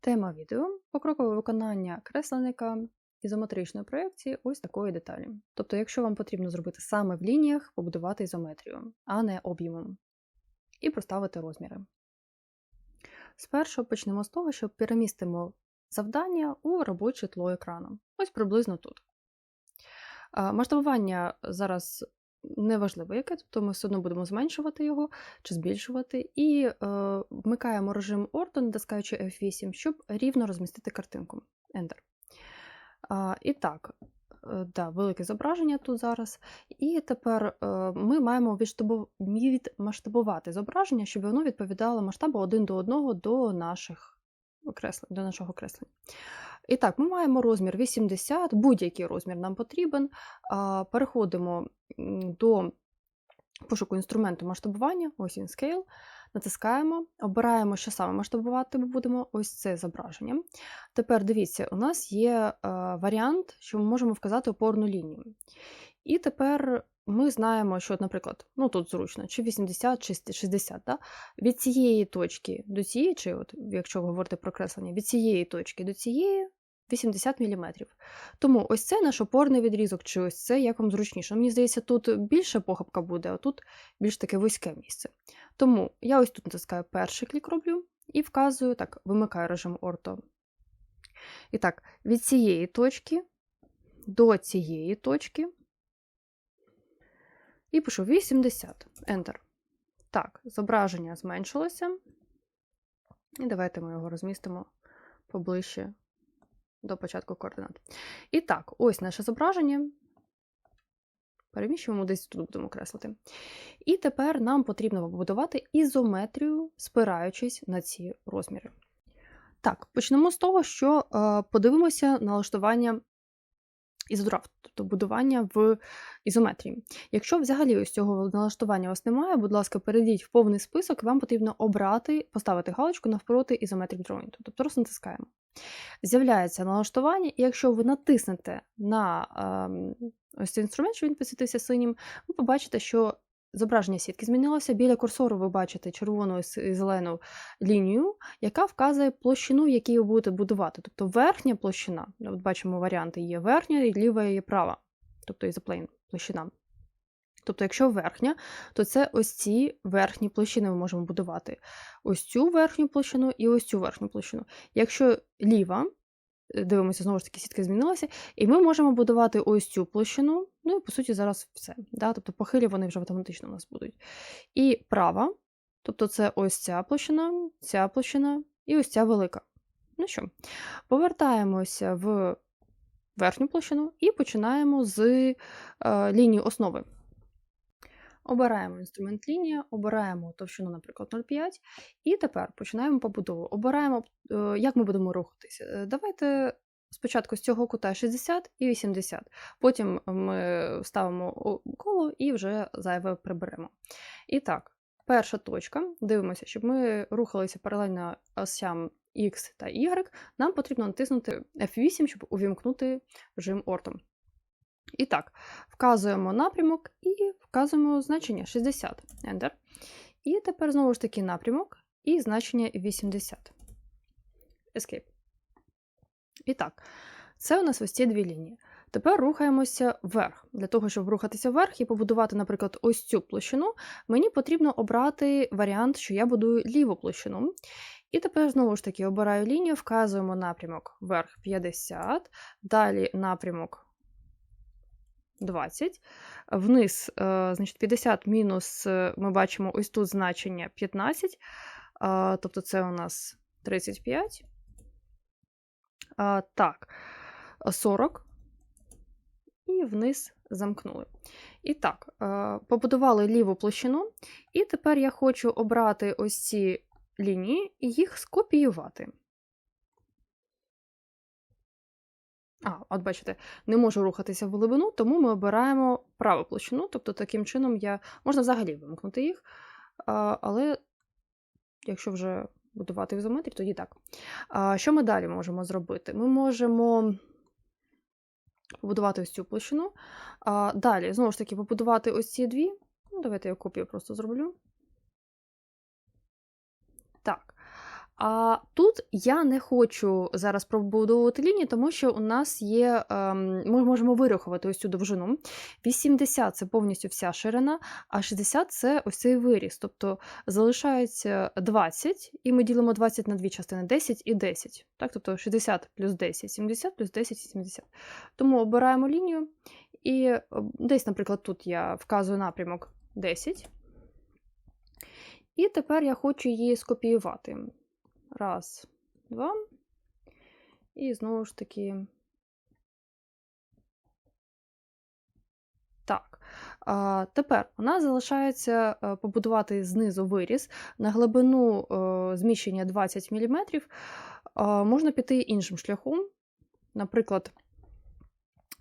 Тема відео покрокове виконання кресленника ізометричної проєкції ось такої деталі. Тобто, якщо вам потрібно зробити саме в лініях, побудувати ізометрію, а не об'ємом, і проставити розміри. Спершу почнемо з того, що перемістимо завдання у робоче тло екрану. Ось приблизно тут. Масштабування зараз неважливо яке, тобто ми все одно будемо зменшувати його чи збільшувати, і е, вмикаємо режим Orto, натискаючи F8, щоб рівно розмістити картинку. Enter. А, І так, е, да, велике зображення тут зараз. І тепер е, ми маємо відмасштабувати зображення, щоб воно відповідало масштабу один до одного до наших окреслень, до нашого креслення. І так, ми маємо розмір 80, будь-який розмір нам потрібен. Переходимо до пошуку інструменту масштабування, ось він Scale, натискаємо, обираємо, що саме масштабувати ми будемо, ось це зображення. Тепер дивіться, у нас є е, варіант, що ми можемо вказати опорну лінію. І тепер ми знаємо, що, наприклад, ну тут зручно, чи 80, чи 60, да? від цієї точки до цієї, чи от, якщо ви говорите про креслення, від цієї точки до цієї 80 мм. Тому ось це наш опорний відрізок, чи ось це як вам зручніше. Мені здається, тут більше похибка буде, а тут більш таке вузьке місце. Тому я ось тут натискаю перший клік роблю і вказую, так, вимикаю режим орто. І так, від цієї точки до цієї точки. І пишу 80. Enter. Так, зображення зменшилося. І давайте ми його розмістимо поближче до початку координат. І так, ось наше зображення. Переміщуємо десь тут будемо креслити. І тепер нам потрібно побудувати ізометрію, спираючись на ці розміри. Так, почнемо з того, що е, подивимося налаштування ізодрафт, тобто будування в ізометрії. Якщо взагалі ось цього налаштування вас немає, будь ласка, перейдіть в повний список, вам потрібно обрати, поставити галочку навпроти Isometric Drawing, тобто просто. З'являється налаштування, і якщо ви натиснете на ем, ось цей інструмент, що він підсвітився синім, ви побачите, що зображення сітки змінилося. Біля курсору ви бачите червону і і зелену лінію, яка вказує площину, в якій ви будете будувати. Тобто верхня площина, от бачимо варіанти, є верхня, і ліва і права, тобто ізоплейн площина. Тобто, якщо верхня, то це ось ці верхні площини ми можемо будувати. Ось цю верхню площину і ось цю верхню площину. Якщо ліва, е, дивимося, знову ж таки, сітка змінилася, і ми можемо будувати ось цю площину, ну і по суті зараз все. Да? Тобто похилі вони вже автоматично у нас будуть. І права, тобто це ось ця площина, ця площина і ось ця велика. Ну що, повертаємося в верхню площину і починаємо з е, лінії основи. Обираємо інструмент лінія, обираємо товщину, наприклад, 0,5, і тепер починаємо побудову. Обираємо, е, як ми будемо рухатися. Е, Давайте спочатку з цього кута 60 і 80. Потім ми ставимо коло і вже зайве приберемо. І так, перша точка. Дивимося, щоб ми рухалися паралельно осям X та Y, нам потрібно натиснути F8, щоб увімкнути режим ортом. І так, вказуємо напрямок і вказуємо значення 60. Enter. І тепер знову ж таки напрямок і значення 80. Escape. І так, це у нас ось ці дві лінії. Тепер рухаємося вверх. Для того, щоб рухатися вверх і побудувати, наприклад, ось цю площину, мені потрібно обрати варіант, що я будую ліву площину. І тепер знову ж таки обираю лінію, вказуємо напрямок вверх 50, далі напрямок 20. Вниз, е, значить, 50 мінус, е, ми бачимо ось тут значення 15, е, тобто це у нас 35. Так, 40. І вниз замкнули. І так, побудували ліву площину, і тепер я хочу обрати ось ці лінії і їх скопіювати. А, от бачите, не можу рухатися в глибину, тому ми обираємо праву площину. Тобто, таким чином я можна взагалі вимкнути їх, але якщо вже будувати в ізометрі, тоді так. Що ми далі можемо зробити? Ми можемо побудувати ось цю площину. Далі, знову ж таки, побудувати ось ці дві. Ну, давайте я копію просто зроблю. Так. А тут я не хочу зараз пробудовувати лінії, тому що у нас є, ем, ми можемо вирахувати ось цю довжину. 80 це повністю вся ширина, а 60 це ось цей виріс. Тобто залишається 20, і ми ділимо 20 на дві частини 10 і 10. Так? Тобто 60 плюс 10, 70 плюс 10 70. Тому обираємо лінію, і е, десь, наприклад, тут я вказую напрямок 10. І тепер я хочу її скопіювати. Раз, два. І знову ж таки. Так. А, Тепер у нас залишається е, побудувати знизу виріз на глибину е, зміщення 20 мм. А, можна піти іншим шляхом, наприклад,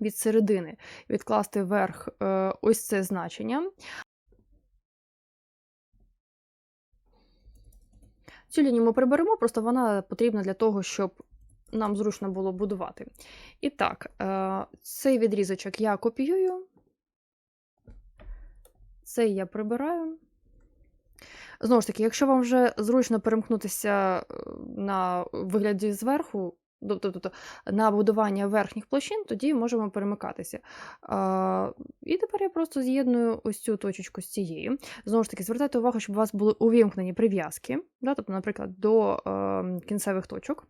від середини відкласти вверх е, ось це значення. Цю лінію ми приберемо, просто вона потрібна для того, щоб нам зручно було будувати. І так, е, цей відрізочок я копіюю, цей я прибираю. Знову ж таки, якщо вам вже зручно перемкнутися е, на вигляді зверху, тобто на будування верхніх площин, тоді можемо перемикатися. А, І тепер я просто з'єдную ось цю точечку з цією. Знову ж таки, звертайте увагу, щоб у вас були увімкнені прив'язки, да, тобто, наприклад, до е, кінцевих точок.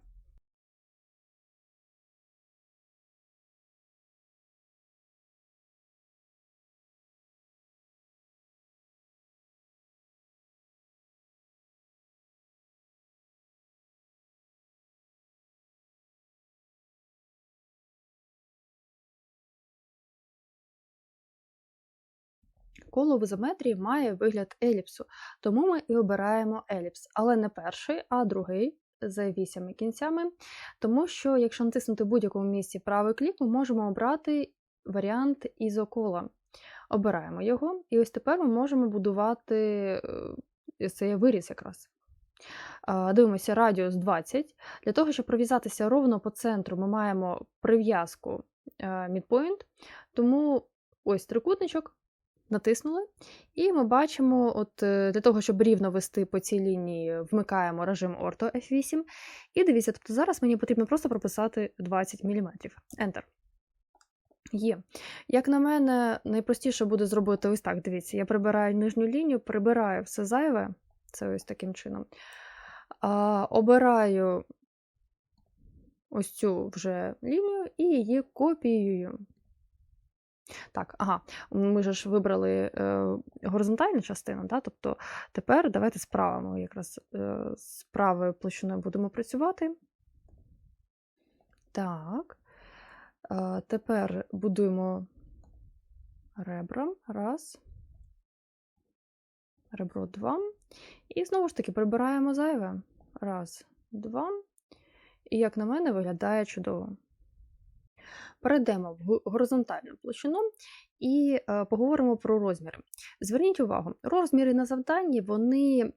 Коло в ізометрії має вигляд еліпсу, тому ми і обираємо еліпс, але не перший, а другий з вісями кінцями. Тому що, якщо натиснути в будь-якому місці правий клік, ми можемо обрати варіант ізокола. Обираємо його, і ось тепер ми можемо будувати е, цей виріз якраз. Дивимося радіус 20. Для того, щоб пров'язатися ровно по центру, ми маємо прив'язку midpoint, тому ось трикутничок натиснули, і ми бачимо, от е, для того, щоб рівно вести по цій лінії, вмикаємо режим Orto F8. І дивіться, тобто зараз мені потрібно просто прописати 20 мм. Enter. Є. Як на мене, найпростіше буде зробити ось так. Дивіться, я прибираю нижню лінію, прибираю все зайве, це ось таким чином. А, Обираю ось цю вже лінію і її копіюю. Так, ага, ми ж вибрали е, горизонтальну частину, да? тобто тепер давайте справимо якраз е, з правою площиною будемо працювати. Так, е, тепер будуємо ребра. Раз. Ребро два. І знову ж таки прибираємо зайве. Раз, два. І, як на мене, виглядає чудово. Перейдемо в горизонтальну площину і е, поговоримо про розміри. Зверніть увагу, розміри на завданні вони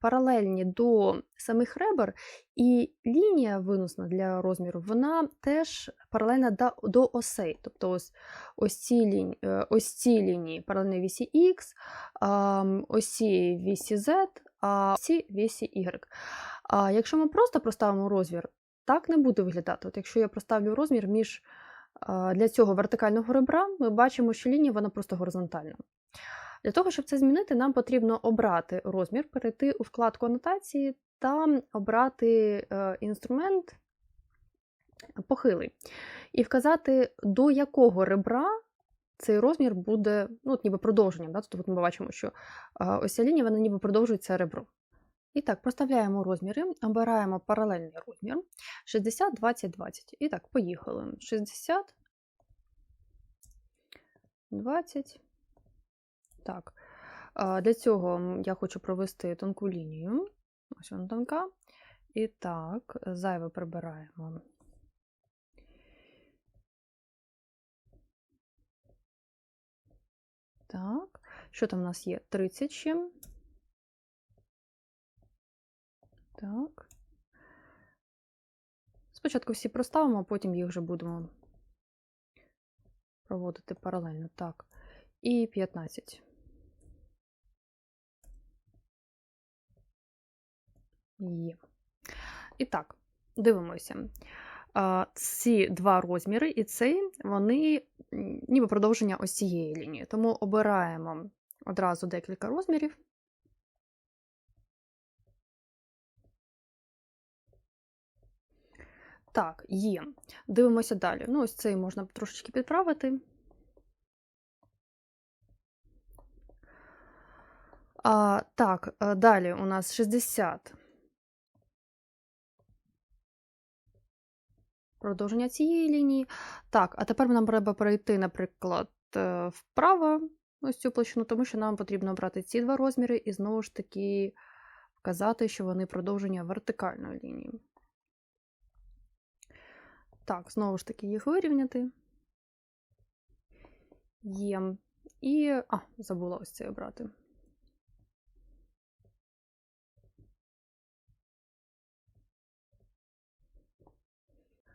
паралельні до самих ребер, і лінія виносна для розміру вона теж паралельна до, осей. Тобто ось ось ці лінії, е, ось ці лінії паралельні вісі X, ось ці вісі Z, а ці вісі Y. А Якщо ми просто проставимо розмір, так не буде виглядати. От Якщо я проставлю розмір між для цього вертикального ребра ми бачимо, що лінія вона просто горизонтальна. Для того, щоб це змінити, нам потрібно обрати розмір, перейти у вкладку анотації та обрати е, інструмент похилий. І вказати, до якого ребра цей розмір буде ну, от ніби продовженням. Да? Тобто ми бачимо, що ось ця лінія вона ніби продовжує це ребро. І так, проставляємо розміри, обираємо паралельний розмір 60, 20, 20. І так, поїхали. 60, 20. Так. Для цього я хочу провести тонку лінію. Ось вона тонка. І так, зайве прибираємо. Так, що там у нас є? 30 ще. Так. Спочатку всі проставимо, а потім їх вже будемо проводити паралельно. Так. І 15. Є. І так, дивимося. Ці два розміри і цей, вони ніби продовження ось цієї лінії. Тому обираємо одразу декілька розмірів. Так, є. Дивимося далі. Ну, ось цей можна трошечки підправити. А, Так, е, далі у нас 60. Продовження цієї лінії. Так, а тепер нам треба перейти, наприклад, е, вправо ось цю площину, тому що нам потрібно обрати ці два розміри і знову ж таки вказати, що вони продовження вертикальної лінії. Так, знову ж таки, їх вирівняти. Є. І. А, забула ось цей обрати.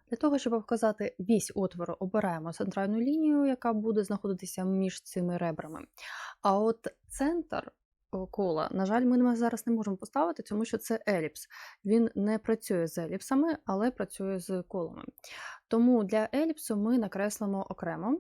Для того, щоб вказати вісь отвору, обираємо центральну лінію, яка буде знаходитися між цими ребрами. А от центр кола, на жаль, ми зараз не можемо поставити, тому що це еліпс. Він не працює з еліпсами, але працює з колами. Тому для еліпсу ми накреслимо окремо.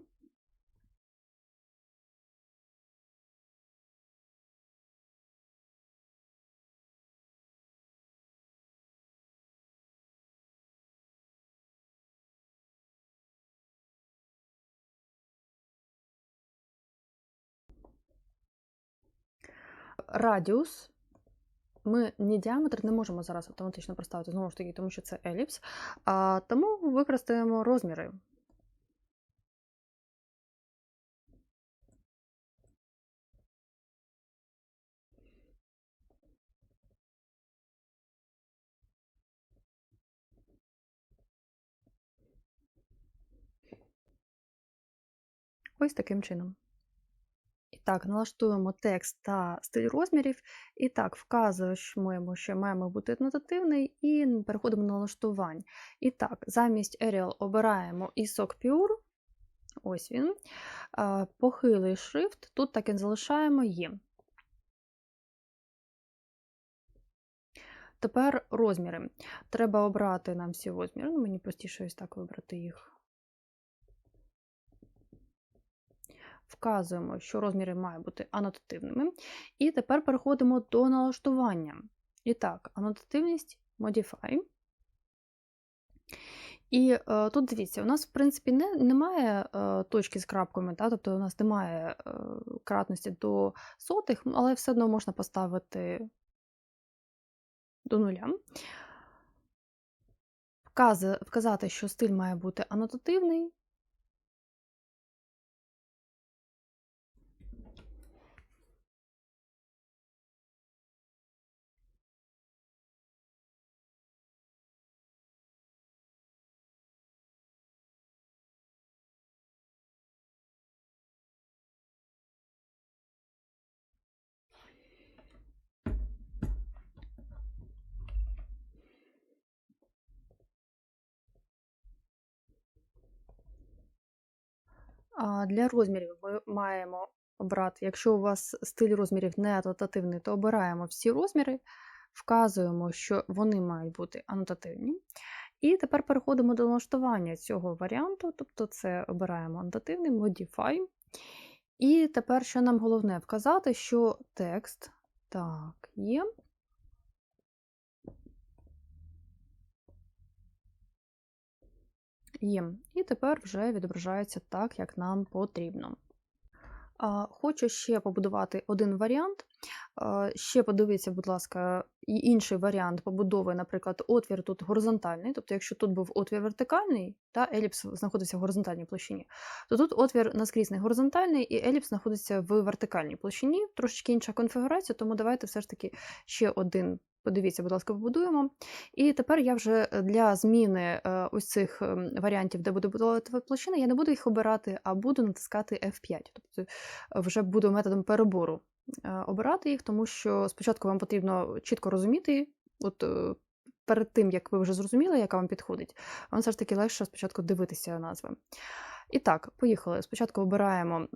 Радіус ми ні діаметр не можемо зараз автоматично проставити, знову ж таки, тому що це еліпс, а, тому використаємо розміри. Ось таким чином. Так, налаштуємо текст та стиль розмірів. І так, вказуємо, що маємо бути нотативний, і переходимо на налаштувань. І так, замість Arial обираємо ISOC Pure. Ось він. Похилий шрифт, тут так і залишаємо є. Тепер розміри. Треба обрати нам всі розміри. Ну, Мені простіше ось так вибрати їх. Вказуємо, що розміри мають бути анотативними. І тепер переходимо до налаштування. І так, анотативність Modify. І е, тут дивіться, у нас, в принципі, не, немає е, точки з крапками, та, тобто у нас немає е, кратності до сотих, але все одно можна поставити до нуля. Вказати, що стиль має бути анотативний, Для розмірів ми маємо обрати, якщо у вас стиль розмірів не анотативний, то обираємо всі розміри, вказуємо, що вони мають бути анотативні. І тепер переходимо до налаштування цього варіанту, тобто це обираємо анотативний, Modify. І тепер, що нам головне, вказати, що текст так, є. Є. І тепер вже відображається так, як нам потрібно. Хочу ще побудувати один варіант. Ще подивіться, будь ласка, інший варіант побудови, наприклад, отвір тут горизонтальний. Тобто, якщо тут був отвір вертикальний, та еліпс знаходиться в горизонтальній площині, то тут отвір наскрізний горизонтальний і еліпс знаходиться в вертикальній площині. Трошечки інша конфігурація, тому давайте все ж таки ще один Подивіться, будь ласка, побудуємо. І тепер я вже для зміни е, ось цих ем, варіантів, де буду будувати площини, я не буду їх обирати, а буду натискати F5. Тобто вже буду методом перебору обирати їх, тому що спочатку вам потрібно чітко розуміти, от перед тим, як ви вже зрозуміли, яка вам підходить, вам все ж таки легше спочатку дивитися назви. І так, поїхали. Спочатку обираємо.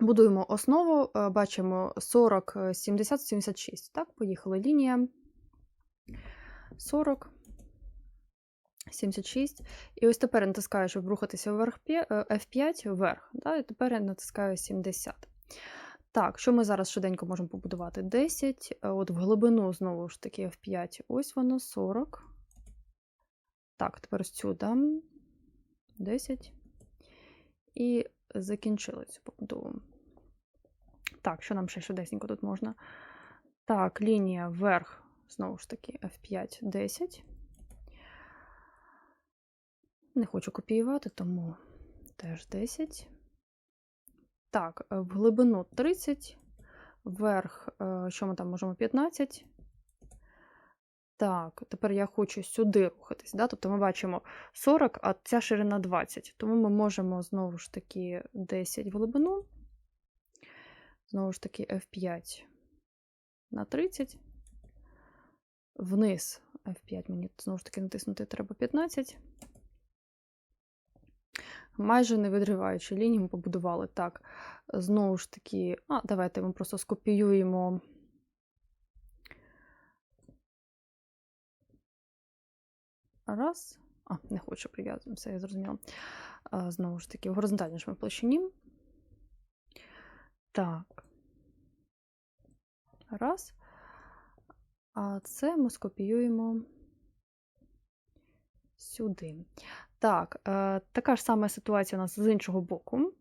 Будуємо основу, бачимо 40, 70, 76. Так, поїхали лінія. 40, 76. І ось тепер натискаю, щоб рухатися вверх е, F5 вверх. Да? І тепер натискаю 70. Так, що ми зараз швиденько можемо побудувати? 10. е, От в глибину, знову ж таки, F5. Ось воно 40. Так, тепер дам. 10. І закінчили цю побудову. Так, що нам ще швидесенько тут можна? Так, лінія вверх, знову ж таки, F5 10. Не хочу копіювати, тому теж 10. Так, е, в глибину 30, вверх, е, що ми там можемо 15. Так, тепер я хочу сюди рухатись. Да? Тобто ми бачимо 40, а ця ширина 20. Тому ми можемо знову ж таки 10 в глибину. Знову ж таки, F5 на 30. Вниз F5 мені знову ж таки натиснути треба 15. Майже не відриваючи лінію, ми побудували так. Знову ж таки, а, давайте ми просто скопіюємо. Раз. А, не хочу прив'язуємо, все, я зрозуміла. А, Знову ж таки, в ми площині. Так. Раз. А це ми скопіюємо сюди. Так, е, така ж сама ситуація у нас з іншого боку.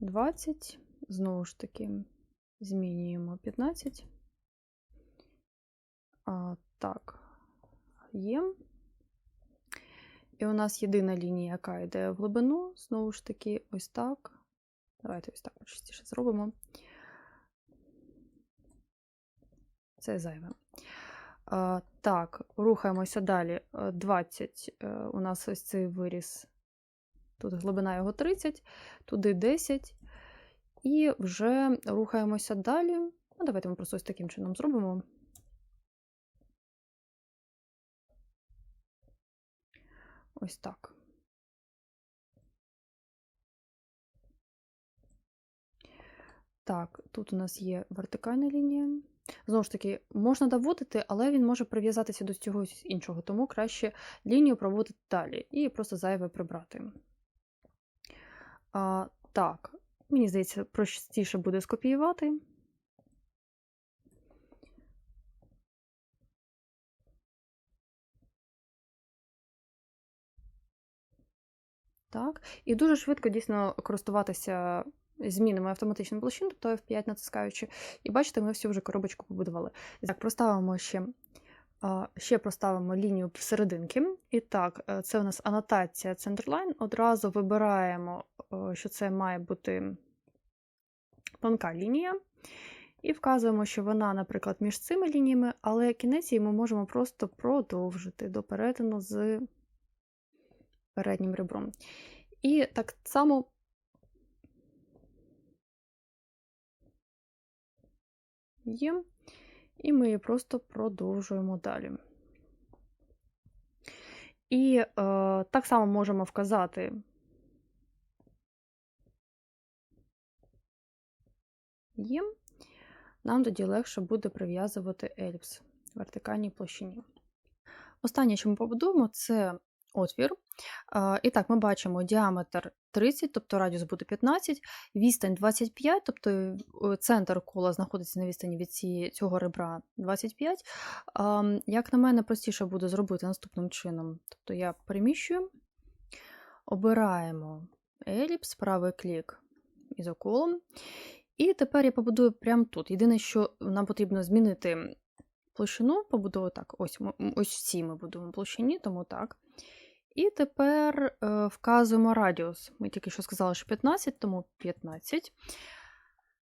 20. Знову ж таки, змінюємо 15. А, так, є. І у нас єдина лінія, яка йде в глибину. Знову ж таки, ось так. Давайте ось так частіше зробимо. Це зайве. Так, рухаємося далі. Е, 20. е, У нас ось цей виріс. Тут глибина його 30, туди 10. І вже рухаємося далі. Ну, давайте ми просто ось таким чином зробимо. Ось так. Так, тут у нас є вертикальна лінія. Знову ж таки, можна доводити, але він може прив'язатися до чогось іншого, тому краще лінію проводити далі і просто зайве прибрати. А, так, мені здається, простіше буде скопіювати. Так, і дуже швидко дійсно користуватися змінами автоматичної площин, тобто F5 натискаючи. І бачите, ми всю вже коробочку побудували. Так, проставимо ще, ще проставимо лінію посерединки. І так, е, це у нас анотація Centerline. Одразу вибираємо, е, що це має бути тонка лінія. І вказуємо, що вона, наприклад, між цими лініями, але кінець її ми можемо просто продовжити до перетину з переднім ребром. І так само є, і ми її просто продовжуємо далі. І е, так само можемо вказати є, нам тоді легше буде прив'язувати еліпс в вертикальній площині. Останнє, що ми побудуємо, це отвір. І так, ми бачимо діаметр 30, тобто радіус буде 15, відстань 25, тобто е, центр кола знаходиться на відстані від цієї, цього ребра 25. А, Як на мене, простіше буде зробити наступним чином. Тобто я переміщую, обираємо еліпс, правий клік ізоколом. І тепер я побудую прямо тут. Єдине, що нам потрібно змінити площину, побудую так. Ось ось всі ми будуємо площині, тому так. І тепер е, вказуємо радіус. Ми тільки що сказали, що 15, тому 15.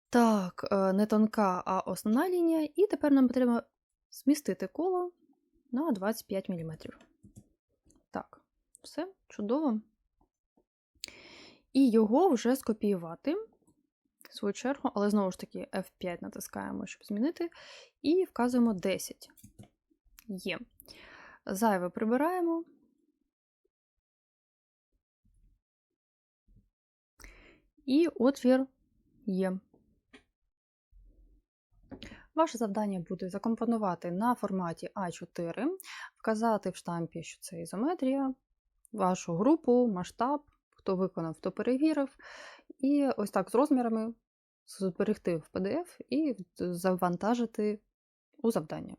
Так, е, не тонка, а основна лінія. І тепер нам потрібно змістити коло на 25 мм. Так, все, чудово. І його вже скопіювати, в свою чергу, але знову ж таки F5 натискаємо, щоб змінити, і вказуємо 10. Є. Зайве прибираємо. І отвір є. Ваше завдання буде закомпонувати на форматі А4, вказати в штампі, що це ізометрія, вашу групу, масштаб, хто виконав, хто перевірив. І ось так з розмірами зберегти в PDF і завантажити у завдання.